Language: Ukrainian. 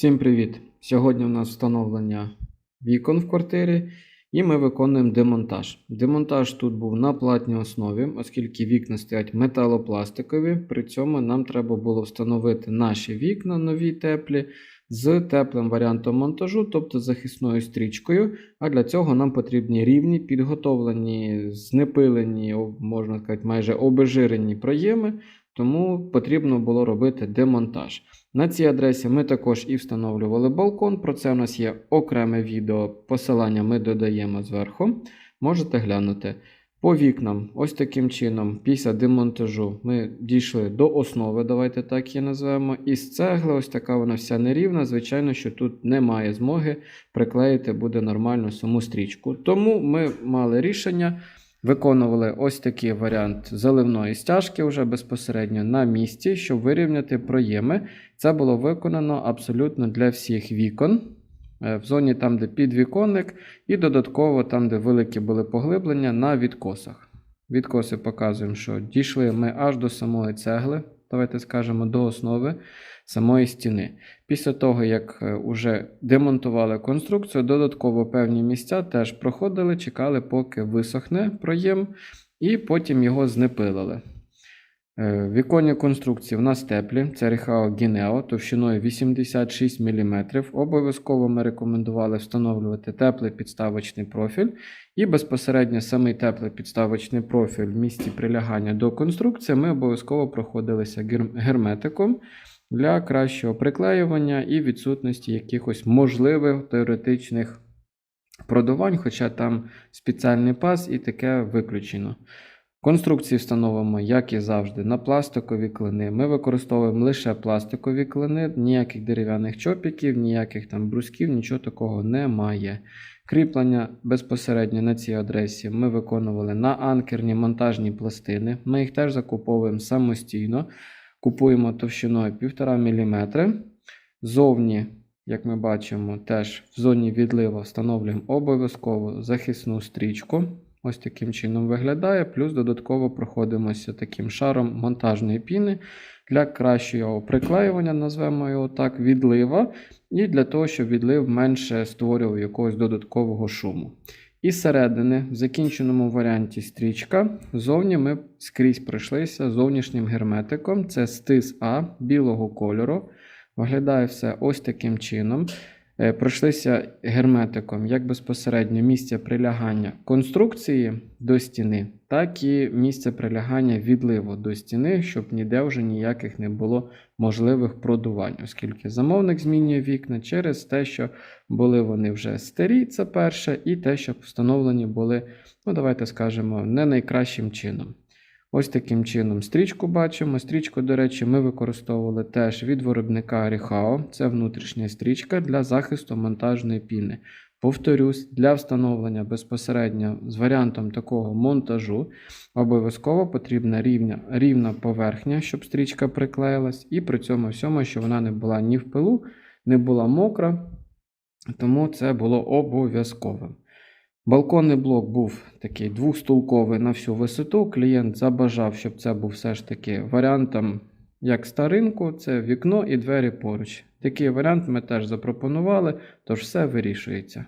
Всім привіт! Сьогодні у нас встановлення вікон в квартирі і ми виконуємо демонтаж. Демонтаж тут був на платній основі, оскільки вікна стоять металопластикові. При цьому нам треба було встановити наші вікна нові теплі з теплим варіантом монтажу, тобто захисною стрічкою. А для цього нам потрібні рівні, підготовлені, знепилені, можна сказати, майже обезжирені проєми. Тому потрібно було робити демонтаж. На цій адресі ми також і встановлювали балкон. Про це у нас є окреме відео. Посилання ми додаємо зверху. Можете глянути. По вікнам, ось таким чином, після демонтажу ми дійшли до основи, давайте так її назвемо. Із цегли, ось така вона вся нерівна. Звичайно, що тут немає змоги приклеїти буде нормально саму стрічку. Тому ми мали рішення. Виконували ось такий варіант заливної стяжки вже безпосередньо на місці, щоб вирівняти проєми. Це було виконано абсолютно для всіх вікон. Е, В зоні там, де підвіконник, і додатково там, де великі були поглиблення на відкосах. Відкоси показуємо, що дійшли ми аж до самої цегли, давайте скажемо, до основи самої стіни. Після того, як вже демонтували конструкцію, додатково певні місця теж проходили, чекали, поки висохне проєм, і потім його знепилили. Е, Віконні конструкції в нас теплі, це Ріхао Гінео товщиною 86 мм. Обов'язково ми рекомендували встановлювати теплий підставочний профіль. І безпосередньо самий теплий підставочний профіль в місці прилягання до конструкції ми обов'язково проходилися герметиком для кращого приклеювання і відсутності якихось можливих теоретичних продувань, хоча там спеціальний пас і таке виключено. Конструкції встановимо, як і завжди, на пластикові клини. Ми використовуємо лише пластикові клини, ніяких дерев'яних чопіків, ніяких там брусків, нічого такого немає. Кріплення безпосередньо на цій адресі ми виконували на анкерні монтажні пластини. Ми їх теж закуповуємо самостійно. Купуємо товщиною 1,5 мм. Зовні, як ми бачимо, теж в зоні відлива встановлюємо обов'язково захисну стрічку. Ось таким чином виглядає. Плюс додатково проходимося таким шаром монтажної піни для кращого приклеювання, назвемо його так, відлива, і для того, щоб відлив менше створював якогось додаткового шуму. І зсередини, в закінченому варіанті стрічка, зовні ми скрізь пройшлися зовнішнім герметиком. Це стис А білого кольору. Виглядає все ось таким чином. Е, Пройшлися герметиком як безпосередньо місце прилягання конструкції до стіни, так і місце прилягання відливу до стіни, щоб ніде вже ніяких не було можливих продувань, оскільки замовник змінює вікна через те, що були вони вже старі, це перше, і те, що встановлені були, ну давайте скажемо, не найкращим чином. Ось таким чином стрічку бачимо. Стрічку, до речі, ми використовували теж від виробника Rihao. Це внутрішня стрічка для захисту монтажної піни. Повторюсь, для встановлення безпосередньо з варіантом такого монтажу обов'язково потрібна рівня, рівна поверхня, щоб стрічка приклеїлась, і при цьому всьому, щоб вона не була ні в пилу, не була мокра, тому це було обов'язковим. Балконний блок був такий двохстолковий на всю висоту. Клієнт забажав, щоб це був все ж таки варіантом як старинку, це вікно і двері поруч. Такий варіант ми теж запропонували, тож все вирішується.